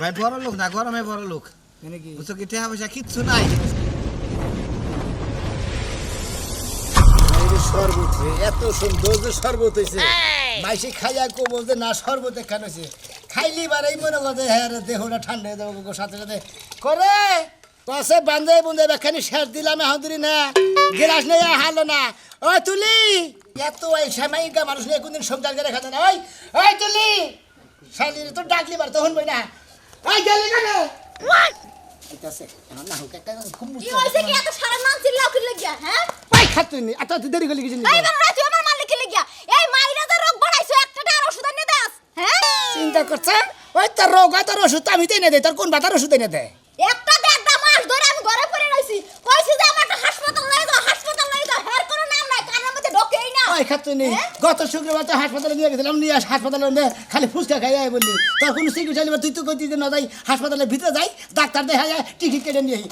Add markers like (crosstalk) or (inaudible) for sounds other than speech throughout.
ভাই বড় লোক না গরমে বড় লোক। বুঝছ কি টাকা পয়সা কিচ্ছু নাই। শরবত এত সুন্দর যে শরবত হয়েছে মাইসে খাইয়া যে না শরবত খান হয়েছে খাইলি বারেই মনে করছে হ্যাঁ দেহটা ঠান্ডা হয়ে যাব সাথে সাথে। করে! পাশে বান্ধে বুন্ধে বেখানি শেষ দিলাম এখন দিলি না। গিলাস নেই না। ও তুলি! এত ওই সামাইকা মানুষ নিয়ে কোনদিন সংসার করে খাতে না। ওই ওই তুলি! শালির তো ডাকলি বার তখন বই না। গেলি কেন আইতাছে, এখন না হোক, একটা খুব কি মুশকিল হইছে আছে। কি এত সারা নাম চিল্লাও কি লাগিয়া হ্যাঁ? পাই খাতুই নি এত দেরি করলি কিছু এই বাবা তুই আমার মারলে কি লাগিয়া? এই মাইরা যে রোগ বাড়াইছো একটা টার ওষুধ এনে দাস হ্যাঁ? চিন্তা করছে? ওই তোর রোগ তোর ওষুধ আমি তো এনে দেয় তোর কোন বাতার ওষুধ এনে দেয় একটা দেড়টা মাস ধরে আমি ঘরে পড়ে রইছি কইছি যে আমার একটা হাসপাতাল নিয়ে যাও হাসপাতাল নিয়ে যাও হের কোনো নাম নাই কানের মধ্যে ঢোকেই না। ওই খাতুই নি গত শুক্রবার তো হাসপাতালে নিয়ে গেছিলাম নিয়ে আস হাসপাতালে নিয়ে খালি ফুচকা খাই আয় বললি। তোর কোনো চিকিৎসা নিবার তুই তো কইতি যে না যাই হাসপাতালের ভিতরে যাই ডাক্তার দেখা যায় টিকিট কেটে নিয়ে নাই।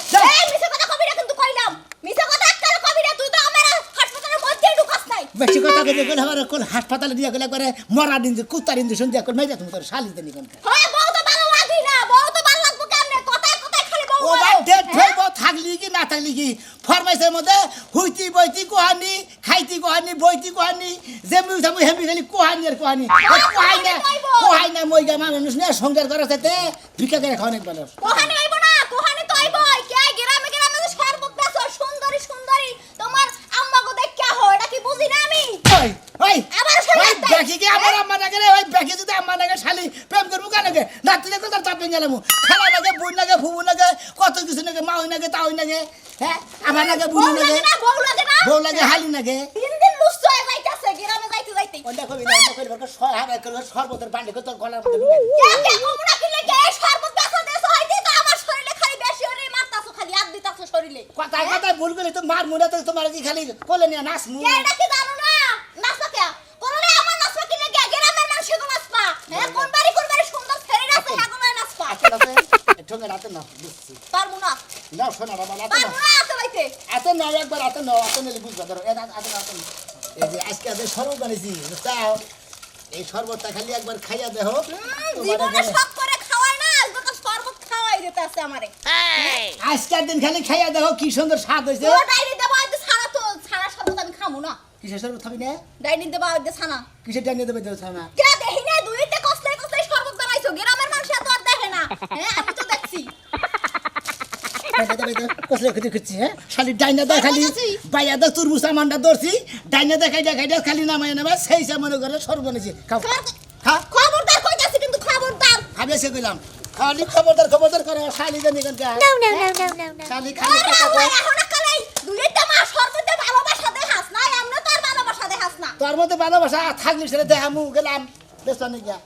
বেশি কথা গেলে আমার কোন হাসপাতালে দিয়ে গেলে করে মরা দিন কুত্তার ইঞ্জেকশন দিয়ে করে মেজা তুমি নিবেন হয় বউ তো ভালো লাগি না বউ তো ভালো লাগবো কেমনে? কথায় কথায় খালি বউ ও বলে। ভাই ডেট হ্যাঁ? থাকলি কি থাকলি কি ফরমাইশের মধ্যে হুইতি বইতি কোহানি খাইতি কোহানি বইতি কোহানি জেমি জামু হেমি খালি কোহানি আর কোহানি। কোহাই না কোহাই না মই গা মানুষ না সংসার করার সাথে ভিক্ষা করে খাওয়া অনেক ভালো কোহানি হইব না কোহানি তো হইব কে গ্রামে গ্রামে যে সর্বত বেচো সুন্দরী সুন্দরী তোমার আম্মা গো দেখ কে হয় এটা কি বুঝি না আমি? ওই ওই। আবার দেখি কি আমার আম্মা নাগে রে ওই দেখি যদি আম্মা নাগে শালি প্রেম করব কেন নাগে তার চাপে গেলাম খালা নাগে বোন নাগে ফুবু নাগে কত কিছু নাগে মা নাগে তা নাগে হ্যাঁ? আমার নাগে লাগে নাগে বউ লাগে হালি নাগে হয়ে সর্বতের বান্ডে তোর গলার মধ্যে ঢুকাই দিই। কে কে কোমরা কি? লাগে এই সর্বত বেচা দেশ হইতে তো আমার শরীরে খালি বেশি হরে মারতাছো খালি হাত দিতাছো শরীরে। কথায় কথায় ভুল করে তো মার মুড়ে তোমার কি খালি কোলে নিয়ে নাচ মু কে এটা কি জানো না নাচা কে কোনলে আমার নাচা কি লাগে গ্রামের মানুষ তো নাচপা হ্যাঁ কোন বাড়ি কোন বাড়ি সুন্দর ফেরি আছে হ্যাঁ কোন নাচপা আসলে আছে ঠোঙে রাতে না বুঝছি। পারব না। নাও শোনা বাবা রাতে পারব না না আতে বাইতে নাও একবার এত নাও এত নিলে বুঝবা ধরো এটা এত নাও এই যে আজকে আজ শরবত বানিয়েছি চাও এই শরবতটা খালি একবার খাইয়া দেহ জীবনে শখ করে খাওয়াই না আজকে তো শরবত খাওয়াই দিতে আছে আমারে। আজকের দিন খালি খাইয়া দেহ কি সুন্দর স্বাদ হয়েছে। ও ডাইনি দেবো আজ তো শরবত আমি খামু না। কিসের শরবত খাবি না? ডাইনি দেবো আজ ছানা। কিসের টানিয়ে দেবে দেহ না কে দেখি না দুইটা কষ্টে কষ্টে শরবত বানাইছো গ্রামের মানুষ এত আর দেখে না। হ্যাঁ আমি তো দেখছি। কসলে ক্ষতি করছি হ্যাঁ? খালি ডাইনা দেয় খালি বাইয়া দা তুরমুসা মান্ডা ধরছি ডাইনা দেখাই দেখাই খালি নামাই নামাই সেই সে মনে করে সর্ব খাও। হ্যাঁ খবরদার কইতাছি কিন্তু খবরদার? খাবে সে কইলাম খালি খবরদার খবরদার করে শালি জানি কেন no no no no খালি খালি কথা ওই কয়। এখন কালাই দুইটা মাস সর্বতে ভালোবাসা দেখাস না এমনি তো আর ভালোবাসা দেখাস না। তোর মধ্যে ভালোবাসা থাকলি সেটা দেখামু গেলাম বেশ গিয়া।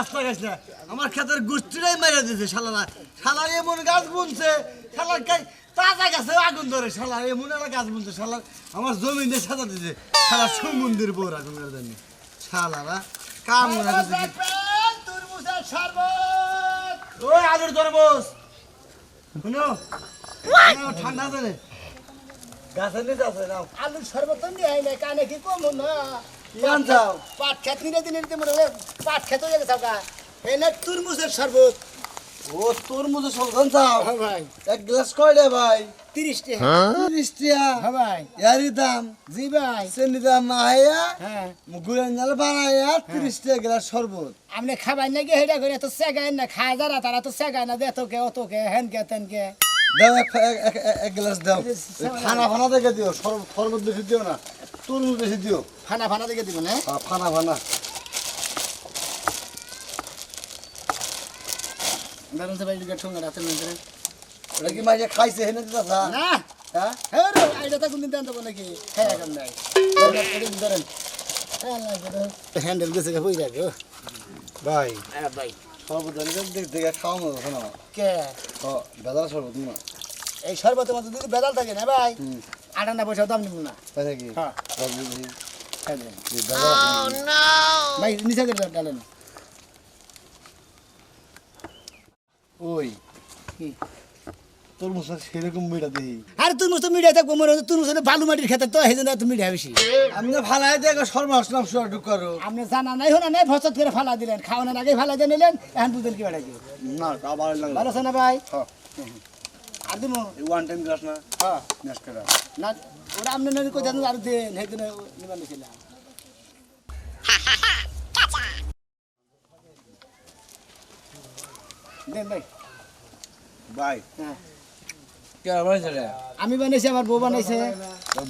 গাছ। লাগাইছ না আমার ক্ষেতের গুষ্টিটাই মেরে দিয়েছে শালারা। শালার এমন গাছ বুনছে শালার তাজা গাছে আগুন ধরে শালার এমন একটা গাছ বুনছে শালার আমার জমি দিয়ে সাজা দিছে শালা সমুদ্রের বউর আগুন দেয়নি শালারা কাম মনে ওই আলুর তরমুজ। শুনো। শুনো, ঠান্ডা আছে গাছের নিচে আছে আলুর শরবত নিয়ে আই না কানে কি কম না? কি আনছাও? পাট খেত নিলে দিনে দিতে মনে হয় পাট খেত হয়ে গেছে গা এই না তুরমুসের শরবত। ও তরমুজের সন্ধান চাও হ্যাঁ ভাই। এক গ্লাস কয় রে ভাই? তিরিশ টাকা তিরিশ টিয়া। হ্যাঁ ভাই। ইয়ারি দাম? জি ভাই। চেনি দাম মাহাইয়া হ্যাঁ। গুড়ের জাল বানাইয়া তিরিশ টাকা গ্লাস শরবত। আপনি খাবার নাকি হেডা করে? তো সেগায় না খায় যারা তারা তো সেগায় না দে তোকে অতকে হেন কে তেন কে। দাও এক গ্লাস দাও। ওই ফানা ফানা দেখে দিও শরবত শরবত বেশি দিও না। তরমুজ বেশি দিও। ফানা ফানা দেখে দিবেন হ্যাঁ ফানা ফানা। দারুণ সে ভাই লিখে ঠোঙ্গা রাতে মন্দিরে ওটা কি মাঝে খাইছে? হেনে দিতা না। হ্যাঁ? হ্যাঁ রে আইডা তা কোনদিন দেন দেবো নাকি? খাইয়া কাম নাই। ধরেন, ধরেন, ধরেন। হ্যান্ডেল গেছে হয়ে যাবে। ভাই। হ্যাঁ ভাই। এই শরবতের মধ্যে যদি বেদাল থাকে না ভাই? আটানা পয়সা দাম নিব না। তাই নাকি? হ্যাঁ। ভাই নিচে ডালেন। ওই কি? তোর মুসা সেরকম আর তুই মুস্ত মিডিয়া থাকব মনে হচ্ছে তুই মুস্ত বালু মাটির খেতে তো সেই জন্য তুমি বেশি। আমি সর্বনাশ নাম শুয়ার ঢুক করো। আপনি জানা নাই হনা নাই ভসত করে ফালা দিলেন। খাওয়ানোর আগে ফালা দিয়ে নিলেন এখন বুঝলেন কি বেড়াই না ভালো আছে না ভাই? হ্যাঁ। আর দিমু এই ওয়ান টাইম গ্লাস না হ্যাঁ নেক্সট করা না ওরা আপনি নদী কোথায় আর দেন সেই জন্য নিবার নিছিলাম দেন ভাই ভাই হ্যাঁ কে বানাইছে রে আমি বানাইছি আমার বউ বানাইছে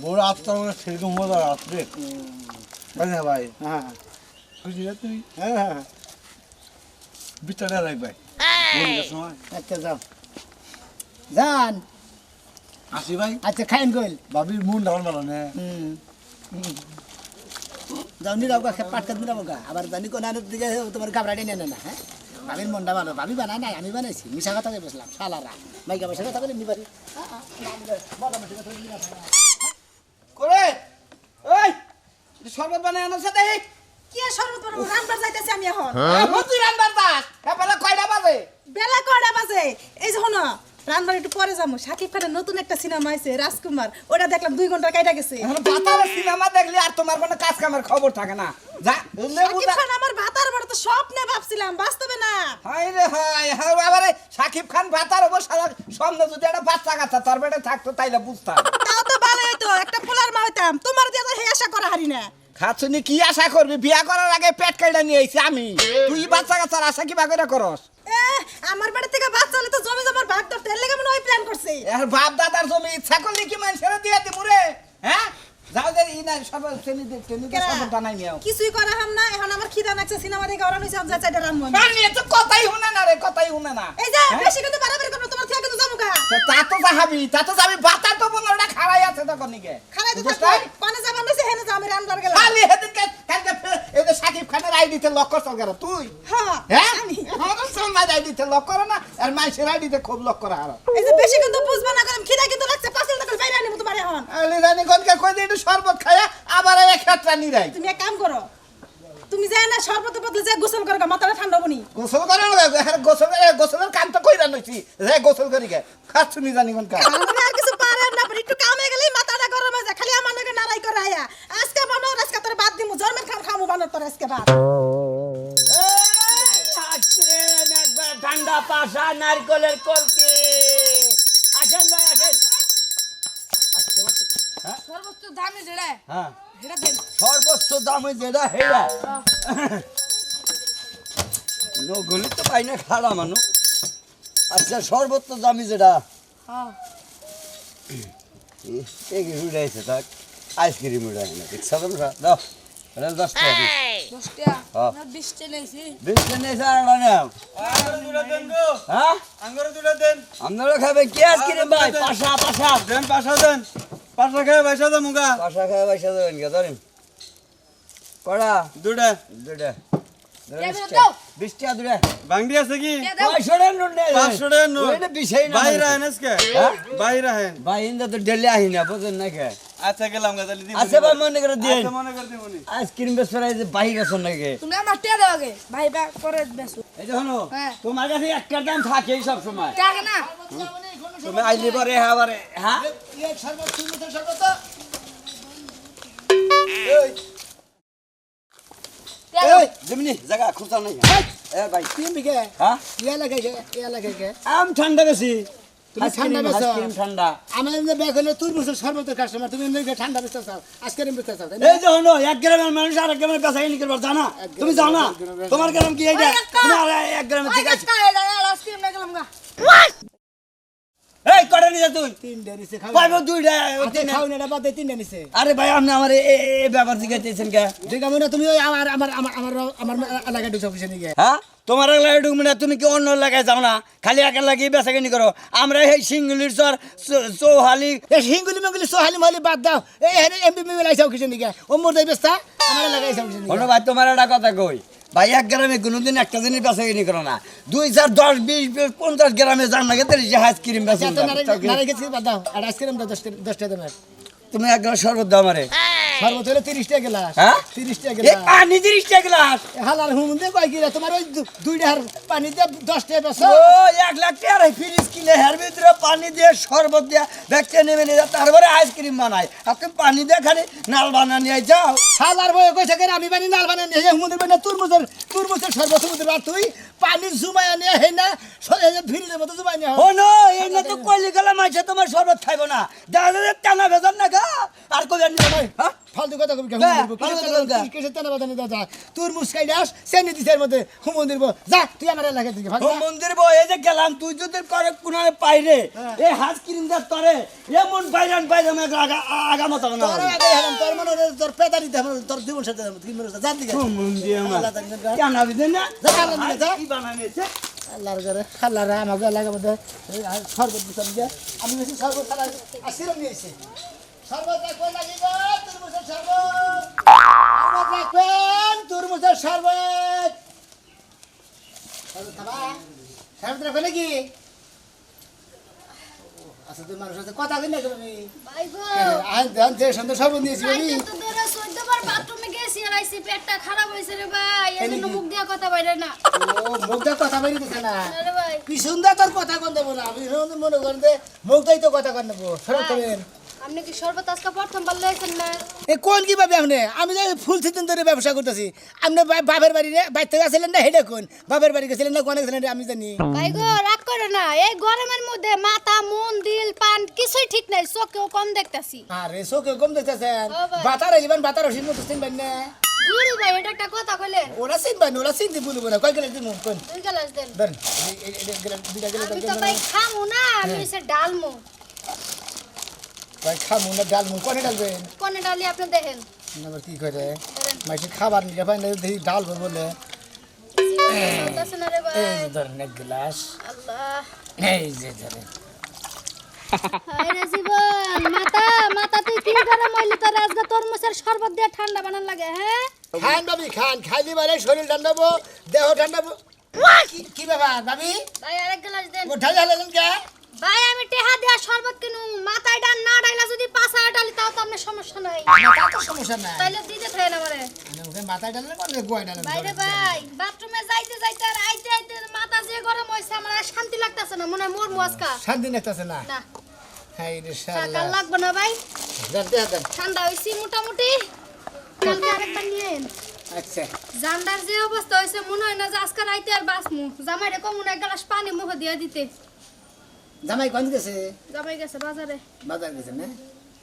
বড় আফতার মানে সেরকম মজা আসবে তাই না ভাই হ্যাঁ খুশি না তুই হ্যাঁ হ্যাঁ বিচারে রাখ ভাই মনে কাছে সময় আচ্ছা যাও যান আসি ভাই। আচ্ছা খাইন কইল। বাবির মন ডাউন ভালো না। হুম যাও নিরাও গা পাট কাট নিরাও গা। আবার জানি কোন আনের দিকে তোমার গাবড়াটি নেনে না হ্যাঁ? ভাবির মনটা ভালো। ভাবি বানায় নাই আমি বানাইছি। মিশা কথা বসলাম শালারা। মাইকা বসে কথা বলে নিবারি করে ওই শরবত বানায় আনার সাথে কি শরবত বানাবো? রান্নার যাইতেছি আমি এখন। তুই রান্নার দাস এবেলা কয়টা বাজে? বেলা কয়টা বাজে? এই যে হনো রান্নার একটু পরে যাব। সাকিব খানের নতুন একটা সিনেমা আছে রাজকুমার। ওটা দেখলাম দুই ঘণ্টা গেছে। এখন বাতার সিনেমা দেখলে আর তোমার কোনো কাজ কামের খবর থাকে না। যা সাকিব খান আমার ভাতার বড় তো স্বপ্নে ভাবছিলাম বাস্তবে না। হাই রে হাই হাই আবার সাকিব খান ভাতার ওপর সারা সামনে যদি একটা বাচ্চা কাচ্চা তোর বেটে থাকতো তাইলে বুঝতাম। তাও তো ভালো হইতো একটা পোলার মা হইতাম। তোমার দিয়ে তো হে আশা করা হারি না। খাচ্ছনি কি আশা করবি? বিয়া করার আগে পেট কেটে নিয়ে আইছি আমি। তুই বাচ্চা কাচ্চার আশা কিবা করে করস? আমার বাড়ি থেকে বাচ্চা তো জমি জমার ভাগ ধরতে এর লেগে মনে হয় প্ল্যান করছে? এর বাপ দাদার জমি ইচ্ছা করলে কি মানুষের দিয়ে দিব রে? হ্যাঁ? যাও যে ই না সব শ্রেণি দে শ্রেণি দে সব বানাই নিও কিছুই করা হাম না এখন আমার খিদা লাগছে সিনেমা দেখে ওরা নিছে যা চাইটা রান্না আমি। বানিয়ে তো কথাই শুনে না রে কথাই শুনে না। এই যে বেশি কিন্তু বাড়াবাড়ি করব তোমার থেকে কিন্তু যাব গা। তো তা যাবি তা তো যাবি বাতা তো পনেরোটা খাড়াই আছে তখন নিকে খালাই তো থাকব পানে যাবার নইছে হেনে যা আমি রান্নার গেলাম। খালি হেদিনকে কালকে এই যে সাকিব খানের আইডিতে লক করছ কেন তুই? হ্যাঁ হ্যাঁ? আমি আমার সঙ্গে আইডিতে লক করো না আর মাইসের আইডিতে খুব লক করা আর। এই যে বেশি কিন্তু বুঝবা না করম খিদা কিন্তু লাগছে পাঁচ টাকা বাইরে আনিব তোমার এখন। লিরানি গনকে কই দিয়ে একটু শরবত খায়া আবার এক হাতটা নিরাই। তুমি এক কাম করো তুমি যাই না সর্বত বদলে যে গোসল করো মাথাটা ঠান্ডা বনি গোসল করে না হ্যাঁ গোসল গোসলের কাম তো কইরা নইছি রে গোসল করি গে। খাচ্ছু নি জানি কোন আমরা আর কিছু পারে না পারি একটু কামে গেলে মাথাটা গরম হয়ে যায় খালি আমার নাকি নারাই করে আয়া। আজকে বানো আজকে তোর বাদ দিমু জর্মেন খাম খামু বানো তোর আজকে বাদ। ঠান্ডা পাশা নারকলের কলকে। আসেন ভাই আসেন। সর্বোচ্চ দামি যেটা হ্যাঁ। সর্বোচ্চ দামে যেটা হেরা গলি তো পাই না খাড়া মানুষ। আচ্ছা সর্বোচ্চ দামি যেটা হ্যাঁ আইসক্রিম উড়াই না দেখছা তোমরা দাও। এটা দশ টাকা দিই। দশটা হ্যাঁ। না বিশটা নেছি বিশ টাকা নিয়েছে আর আটা নাও। হ্যাঁ? আঙ্গুরে দেন। কি ভাই? পাশা পাশা। দেন দেন। পাঁচশো খেয়ে পয়সা দেন মুগা। পাশা খাওয়া পয়সা কে ধরেন কড়া দুটা। দুটা? বিশ টাকা দুটা বাংডি আছে কি? পাঁচশো টাকা নোট নেই পাঁচশো টাকার নোট। ওইটা বিশাই না বাইরে আহেন আজকে? হ্যাঁ? বাইরে আহেন ভাই ইন্দা তো ডেলি আহি না বুঝেন না কে? আচ্ছা গেলাম গা তাহলে আচ্ছা ভাই মনে করে দিন আচ্ছা মনে করে দিবনি। আইসক্রিম বেশ ফেরাই যে বাহি গেছ নাকি তুমি আমার টিয়া দাও আগে। ভাই বা পরে বেসো এই দেখো হ্যাঁ। তোমার কাছে একটা দাম থাকে সব সময়। টাকা না। তুমি আইলি পরে হ্যাঁ বারে হ্যাঁ? তুই মতো শরবত টিয়া দাও। এই যেমনি জায়গা খুঁজা নাই। এ ভাই। তিন বিঘে? হ্যাঁ ইয়া লাগে গে ইয়া লাগে গে আম ঠান্ডা বেশি। তুমি ঠান্ডা বেচো? ঠান্ডা। আমার এমনি ব্যাগ হলে তুই বছর শরবতের কাস্টমার তুমি এমনি ঠান্ডা বেচতে চাও আজকে বেচতে চাও এই যে হলো এক গ্রামের মানুষ আর এক গ্রামের বেচা কিনি করবার জানা? তুমি জানা? তোমার গ্রাম কি এইটা? তুমি আর এক গ্রামের ওই থেকে এই কটা নিছে তুই? তিনটে নিছে পাইব দুইটা খাও না বাদ তিনটে নিছে। আরে ভাই আপনি আমার এ- এ- এ ব্যাপার জিজ্ঞাসা কে? না তুমি ওই আমার আমার আমার আমার আমার এলাকায় ঢুকছো নিয়ে হ্যাঁ? তোমার এলাকায় ঢুকবে না তুমি কি অন্য এলাকায় যাও না? খালি একা লাগিয়ে বেচা কিনি করো। আমরা এই সিঙ্গুলির চৌ- চৌহালি এই হিঙ্গুলি মেঙ্গুলি সোহালি মহালি বাদ দাও। এই এমপি মিমেল আইসা অফিসে নিয়ে ও মোর যাই ব্যস্তা। আমার এলাকায় অফিসে নিয়ে ভাই তোমার একটা কথা কই? ভাই এক গ্রামে কোনোদিন একটা জিনিস বেচা কিনি করো না। দুই চার দশ বিশ পঞ্চাশ গ্রামে যান না গেতে আইসক্রিম বেচা নারে গেছি দাও আর আইসক্রিম দাও দশ দশ টাকা তুমি এক গ্রাম শরবত দাও আমারে। সর্বোচ্চ হলে তিরিশ টাকা গেলাস। হ্যাঁ? তিরিশ টাকা এ গেলাস। পানি তিরিশ টাকা গ্লাস হালার হুম দিয়ে কয় কিরা তোমার ওই দু- দুই ডার পানি দিয়ে দশ টাকা বেছো ও এক লাখ টাকার ফ্রিজ কিনে হের ভিতরে পানি দিয়ে শরবত দিয়ে ব্যাগটা নেমে নিয়ে তারপরে আইসক্রিম বানাই আর তুমি পানি দিয়ে খালি নাল বানা নিয়ে যাও। হালার বয়ে কইছে কেন আমি পানি নাল বানিয়ে নিয়ে হুমুদের বানি তুরমুজের তুরমুজের সর্বোচ্চ মুদের আর তুই পানি জুমায়া নিয়ে হেই না ফিরিজের মতো জুমাই নিয়ে ও নো এই না তো কইলি গেলে মাইছে তোমার শরবত খাইব না। যাচ্ছে টানা ভেজান না গা। আর কই জানি হ্যাঁ? ফালতু কথা কবি হ্যাঁ। কিসের তেনা বাদানি দাদা তোর মুসকাই দাস সেনি দিছের মধ্যে হুমুন দিব। যা তুই আমার এলাকা থেকে ভাগ ও মন্দির বই এই যে গেলাম তুই যদি করে কোন পাইরে এই হাত ক্রিম দা তরে এমন বাইরান বাইরে আমি আগা আগা মতো না তোর আগে হেলাম তোর মনে হয় তোর পেদা দিতে আমার তোর জীবন সাথে কি মনে যা দিকে আমার। কেন আবি না? যা, আল্লাহ যা। কি বানানিছে আল্লাহর ঘরে আল্লাহর আমাকে এলাকার মধ্যে যে আমি বেশি আসিরাম নিয়েছি শরবত রাখবেন নাকি গো তুরমুজের শরবত শরবত রাখবেন তুরমুজের শরবত শরবত রাখবেন নাকি আচ্ছা কথা কই না তুমি ধান যে শরবত নিয়েছি আমি। পেটটা খারাপ হয়েছে রে ভাই। এই জন্য মুখ দিয়া কথা বাইরে না। ও মুখটা কথা দিছে না। কি সুন্দর তোর কথা কোন দেবো না? আমি সুন্দর মনে করেন যে মুখটাই তো কথা কন শরবত খাবেন আপনি কি শরবত আজকে প্রথম বার লয়েছেন না? এ কোন কি ভাবে আপনি? আমি যে ফুল সিজন ধরে ব্যবসা করতেছি। আপনি বাপের বাড়ি বাইর থেকে আসলেন না? হেডে কোন? বাপের বাড়ি গেছিলেন না? কোনে গেছিলেন আমি জানি। ভাই গো রাগ করে না। এই গরমের মধ্যে মাথা মন দিল পান কিছুই ঠিক নাই। চোখেও কম দেখতাছি। আরে চোখে কম দেখতেছেন। বাতার ইবান বাতার রসিন মতো চিনবেন না? দুরু ভাই এটা একটা কথা কইলেন। ওরা চিনবেন ওরা চিনতে বলব না। কয় গেলে দিন কোন? দুই গ্লাস দেন। ধরেন এই- এই- এই গেলে- দুইটা আমি তো ভাই খামু না আমি হচ্ছে ডালমু। ভাই খামু না ডালমু কোনে ডালবেন কোনে ডালি আপনি দেখেন। আবার কি করে? মাইসে খাবার নিয়ে পাই না দেখি ডালবো বলে। এই যে ধরেন এক গ্লাস। এই যে ধরেন। জীবন মাথা মাথা তুই কি গরম হইলি তোর আজকে তরমুজের শরবত দিয়ে ঠান্ডা বানান লাগে হ্যাঁ? খান বাবি খান। খাইলি মানে শরীর ঠান্ডাবো দেহ ঠান্ডাবো। কি- ব্যাপার বাবি? ভাই আরেক গ্লাস দেন। ও হালালেন কে? ভাই আমি টেহা দেয়া শরবত কিনু। মাথায় ডান না ডাইলা যদি পাছা ডালি তাও তো আপনার সমস্যা নাই। মাথা তো সমস্যা নাই। তাইলে দিতে থাকেন আমারে। আমি ওকে মাথায় ডালেন করে গোয়া ডালেন বাইরে ভাই বাথরুমে যাইতে যাইতে আর আইতে আইতে মাথা যে গরম হইছে আমার আর শান্তি লাগতাছে না মনে মোর মুয়াজকা শান্তি নেতাছে না। না। হাই রে টাকা লাগবে না ভাই। দেন দেন দেন। ঠান্ডা হইছি মোটামুটি। কালকে আরেকবার নিয়ে আইন। আচ্ছা। জান্ডার যে অবস্থা হয়েছে মনে হয় না যে আজকে রাইতে আর বাঁচমু। জামাই রে কমুন এক গ্লাস পানি মুখে দিয়ে দিতে। জামাই কোন গেছে? জামাই গেছে বাজারে। বাজার গেছে না?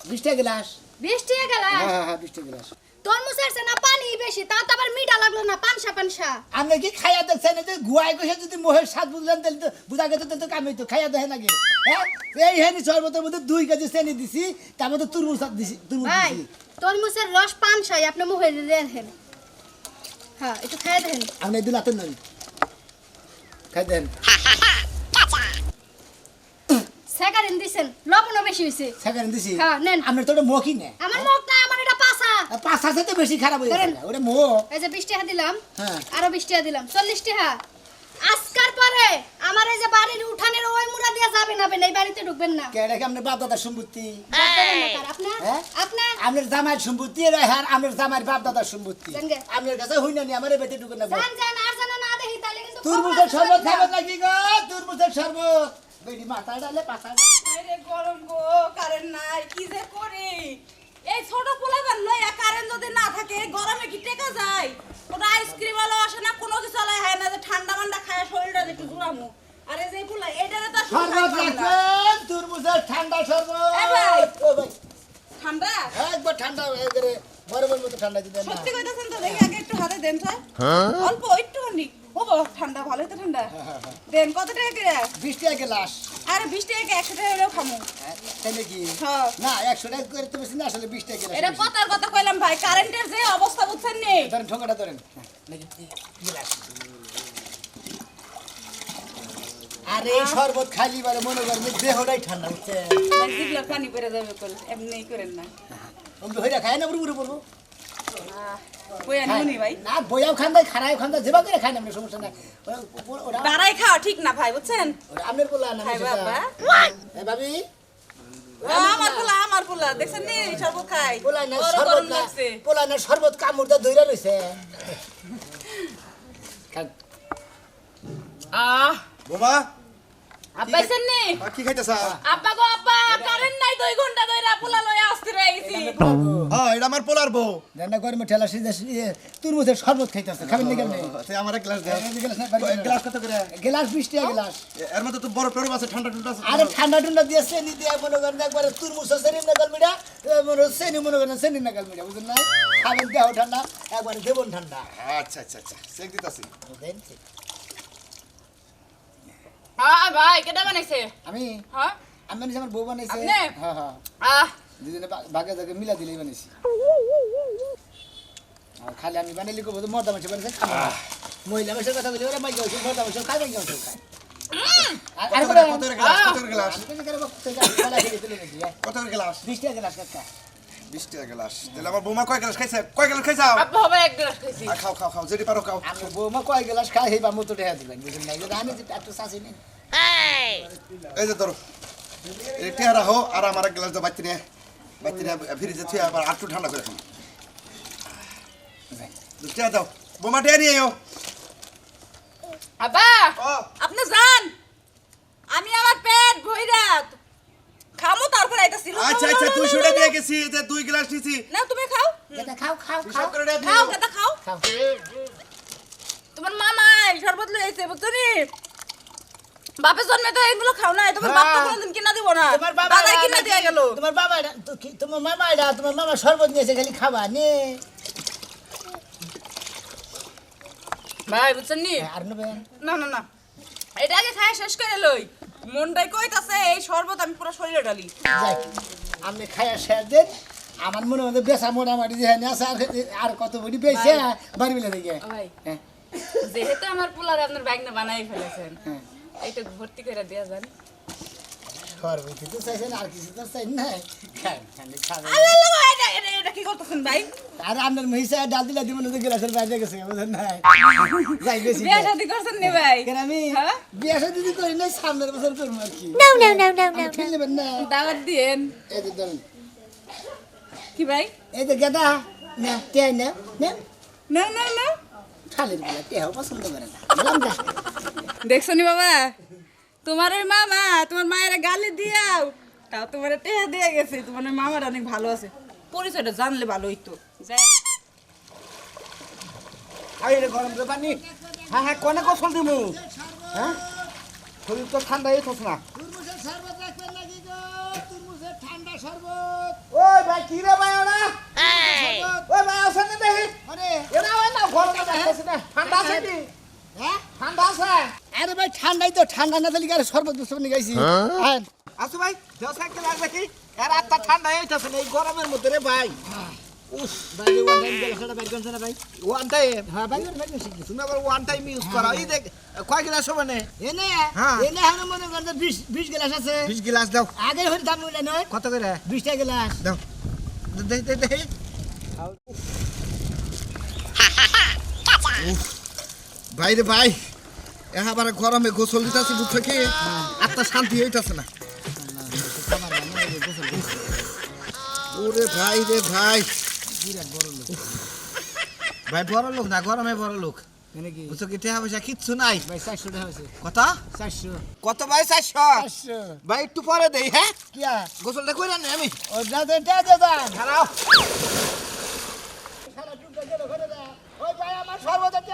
বিশটা গ্লাস বৃষ্টি হয়ে গেল হ্যাঁ হ্যাঁ হ্যাঁ বিশটা গ্লাস তরমুজ আসছে না পানি বেশি? তা তো আবার মিঠা লাগল না পানসা পানসা। আপনি কি খাইয়া দেখছেন? যে গুয়াই গেছে যদি মোহের স্বাদ বুঝলেন তাহলে তো বুঝা গেছে তাহলে তো কামই তো খাইয়া দেখে নাকি হ্যাঁ? এই হেনি শরবতের মধ্যে দুই কেজি চেনি দিছি তার মধ্যে তুরমুজ দিছি তুরমুজ ভাই তরমুজের রস পানসাই আপনি মুখে দেখেন হ্যাঁ একটু খাই দেখেন। আপনি দিলাতেন নই? খাই দেন সেকারিন দিছেন লবণও বেশি হয়েছে সেখানে দিছি? হ্যাঁ, নেন। আপনার তো মকি না। আমার মুখ না আমার এটা পাসা হাজার তো বেশি খারাপ গেছে। ওটা মো এই যে বিশ টাকা দিলাম হ্যাঁ। আরও বিশ টাকা দিলাম চল্লিশ টাকা আজকার পরে আমার এই যে বাড়ির উঠানের ওই মুড়া দিয়ে যাবেন না এই বাড়িতে ঢুকবেন না। কে রেখে আপনার বাপ দাদার সম্পত্তি? আপনার? হ্যাঁ? আপনার? আপনার জামাইয়ের সম্পত্তি এর হার আপনার জামাইয়ের বাপ দাদার সম্পত্তি। আপনার কাছে হই না আমার বেটে ঢুকে না। জান জান আর জানা না দেখি তাহলে কিন্তু তুরমুজের শরবত। খাবেন নাকি গো? তুরমুজের শরবত। বেটি মাথায় ডালে পাতা আরে গরম গো কারেন্ট নাই কি যে করি? এই ছোট পোলাবার লইয়া কারেন্ট যদি না থাকে গরমে কি টেকা যায়? কোনো আইসক্রিম আলো আসে না কোনো কিছু আলো হয় না যে ঠান্ডা মান্ডা খায় শরীরটা একটু জুড়ামু। আরে যে পোলা এটারে তো শরবত রাখবেন তুরমুজের ঠান্ডা শরবত এ ভাই। ও ভাই। ঠান্ডা? একবার ঠান্ডা হয়ে গেলে বরফের মতো ঠান্ডা দিবেন না। সত্যি কইতাছেন তো দেখি আগে একটু হাতে দেন স্যার অল্প বাবা ঠান্ডা ভালোই তো ঠান্ডা। দেন কত টাকা করে? বিশ টাকা গ্লাস আরে বিশ টাকা একশো টাকা হলেও খামো। হ্যাঁ, তাই নাকি? হ্যাঁ। না একশো টাকা করে তো বেশি না আসলে বিশ টাকা এটা কথার কথা কইলাম ভাই কারেন্টের যে অবস্থা বুঝছেন নি? ধরেন ঠোকাটা ধরেন। হ্যাঁ, আরে শরবত খাইলি বারে মনে করেন দেহটাই ঠান্ডা হচ্ছে। পানি পড়ে যাবে এমনি করেন না। অমনি হইরা খায় না বুড়ো বুড়ো পড়ব। না বইয়াও খান ভাই খারাপ খান ভাই যেবা করে খাই না সমস্যা নাই। ওরা- ওরা- ওরা দাঁড়াই খাওয়া ঠিক না ভাই বুঝছেন? আপনার পোলা না খাই বাবা। ভাবি। আমার পোলা আমার পোলা দেখছেন নি? শরবত খাই পোলা না শরবত না লাগছে। পোলা না শরবত কামড় দা ধইরা রইছে (laughs) আহ! বোমা। আব্বাইছেন নি? কি খাইতেছ? আব্বা গো আব্বা কারেন্ট নাই দুই ঘণ্টা ধরে পোলা লয়ে আসতে রইছি। হ্যাঁ এটা আমার পোলার বউ। রান্না করে ঠেলা সিজা তুরমুজের শরবত খাইতেছে। খাবেন না কেমনে? সে আমার এক গ্লাস দে গ্লাস না, কত করে? গ্লাস বিশ টাকা গ্লাস। এর মধ্যে তো বড় টরম আছে ঠান্ডা ঠান্ডা আছে আরে ঠান্ডা ঠান্ডা দিয়ে চেনি দিয়ে মনে করেন একবারে তুরমুজ চেনি নাগাল মিডা মনে চেনি মনে করেন চেনি নাগাল মিডা বুঝলেন না খাবেন দেহ ঠান্ডা একবারে দেবন ঠান্ডা। আচ্ছা আচ্ছা আচ্ছা। চেক দিতাছি। বুঝলেন? হ্যাঁ ভাই কেটা বানাইছে? আমি? হ্যাঁ? আমি বানিয়েছি আমার বউ বানাইছে। হ্যাঁ হ্যাঁ। আহ। দুজনে ভাগে ভাগে মিলা দিলেই বানিয়েছি আর খালি আমি বানাইলি করব তো মর্দা বানিয়েছে খাব মহিলা মাসের কথা বলি ওরা মাইকে ওষুধ মর্দা মাসে খাই মাইকে ওষুধ খায় কত গ্লাস? কত বিশ টাকা গ্লাস কাকা। বিশ টাকা গ্লাস তাহলে আমার বৌমা কয় গ্লাস খাইছে? কয় গ্লাস খাইছাও আব্বা হবে এক গ্লাস খাইছি। আর খাও খাও খাও যেটি পারো খাও। আমি বৌমা কয় গ্লাস খাই সেই বা মতো টেহা দিবেন বুঝলেন না এগুলো আমি যে একটু চাষি নেই এই যে ধরো এই টিয়া রাখো আর আমার এক গ্লাস দাও বাচ্চা নিয়ে বাচ্চা নিয়ে ফ্রিজে থুয়ে আবার আটটু ঠান্ডা করে খাও টিয়া দাও। বোমা টিয়া নিয়ে আয়ো আব্বা! আপনি যান। আমি আমার পেট ভইরা খামু তারপর আইতাছি আচ্ছা আচ্ছা তুই শুনে দিয়ে গেছি যে দুই গ্লাস নিছি। না তুমি খাও। এটা খাও খাও খাও। খাও কেটা খাও। খাও। তোমার মামা এই শরবত লই আইছে বুঝছ নি? বাপের জন্মে তো এগুলো খাও না তোমার বাপ তো কোনোদিন কিনা দিব না। তোমার বাবা দাদাই কিনা দিয়ে গেল। তোমার বাবা এটা- তোমার মামা এটা তোমার মামা শরবত নিয়েছে খালি খাবা নে। ভাই বুঝছেন নি? আর নেবেন না না না। এটা আগে খাই শেষ করে লই। মনটাই কইতাছে এই শরবত আমি পুরো শরীরে ঢালি। যাই আপনি খাইয়া শেষ দেন। আমার মনে হয় বেসা মোটামুটি যে আছে আর আর কত বড়ি পেয়েছে বাড়ি মিলে দেখে ভাই হ্যাঁ। যেহেতু আমার পোলারে আপনার ব্যাগ না বানাই ফেলেছেন হ্যাঁ। এইটা ভর্তি করে দেওয়া যান। শরবত তো চাইছেন আর কিছু তো চাই না খান খালি খাবেন আল্লাহ আল্লাহ, এটা এটা এটা কি করতেছেন ভাই? আর আপনার মহিষা ডাল দিলা দিব না গেলাসের বাইরে গেছে বুঝলেন না যাই বেশি বিয়ে শাদি করছেন নি ভাই? কেন আমি হ্যাঁ? বিয়ে শাদী যদি করি না সামনের বছর করব আর কি। No, no, no, no, no, আপনি না? দাওয়াত দিয়েন। এই যে ধরুন। কি ভাই? এই যে গেদা না টেয় না না? না না বেলা টেহাও পছন্দ করে না। বললাম দেখছ নি বাবা? তোমার ওই মামা তোমার মায়ের গালি দিয়াও। তাও তোমার টেহা দিয়ে গেছে তোমার ওই মামার অনেক ভালো আছে। পরিচয়টা জানলে ভালো হইতো। যাই আরে গরম করে পানি। হ্যাঁ হ্যাঁ কোনে কৌশল দিমু? হ্যাঁ? শরীর তো ঠান্ডা থাকছে না। ওই ভাই কি রে ভাই ওরা? ওই ভাই আসেন না দেখি। এরা ওই না গরম ঠান্ডা আছে কি? হ্যাঁ? ঠান্ডা আছে? আরে ভাই ঠান্ডাই তো ঠান্ডা না আর শরবত দুশো নিয়ে গাইছি হ্যাঁ? আসু ভাই দেও সাইকেল লাগবে কি এর আত্মা ঠান্ডা হয়ে যাচ্ছে না এই গরমের মধ্যে রে ভাই। ভাই যে ওয়ান টাইম গেলে সেটা বাইর করছে না ভাই। ওয়ান টাইম হ্যাঁ করে বাইর করে শিখছি তুমি আবার ওয়ান টাইম ইউজ করো। এই দেখ কয় গ্লাস হবে না? এনে। এনে হানো মনে করেন বিশ বিশ গ্লাস আছে। বিশ গ্লাস দাও। আগে হলে দাম বলে নয়। কত করে? বিশটা গ্লাস। দাও। দে দে দে ভাই রে ভাই। এবার গরমে গোসল দিতেছি বুঝছ কি? আত্মা শান্তি হইতাছে না। ওরে ভাই রে ভাই। ভাই বড় লোক না গরমে বড় লোক। এনে কি? বুঝছ কি টাকা পয়সা কিচ্ছু নাই। ভাই চারশো টাকা হয়েছে কত? চারশো। কত ভাই চারশো? চারশো। ভাই একটু পরে দেই হ্যাঁ? কিয়া? গোসলটা করে নে আমি। ও যাতে টা দে দাম খারাপ সারা টুকটা গেল ঘরে দা। ওই ভাই আমার সর্বদা দে।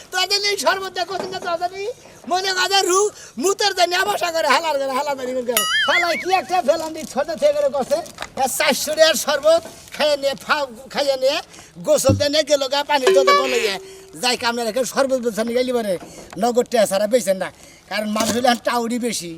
তোদের নেই সর্বদা তোদের মনে কথা রু মুতের জানি আবাসা করে হালার করে হালা জানি করে কি একটা ফেলান দিই ছোট থেকে করে কষে চারশো টাকার শরবত খাইয়ে নিয়ে, ফাউ, খাইয়ে নিয়ে গোসল দিয়ে নিয়ে গা, পানি তোদের বলে যাই কামনে রেখে শরবত বেছানি গেলি নগদ বেছেন না। কারণ মানুষ হলে টাউরি বেশি।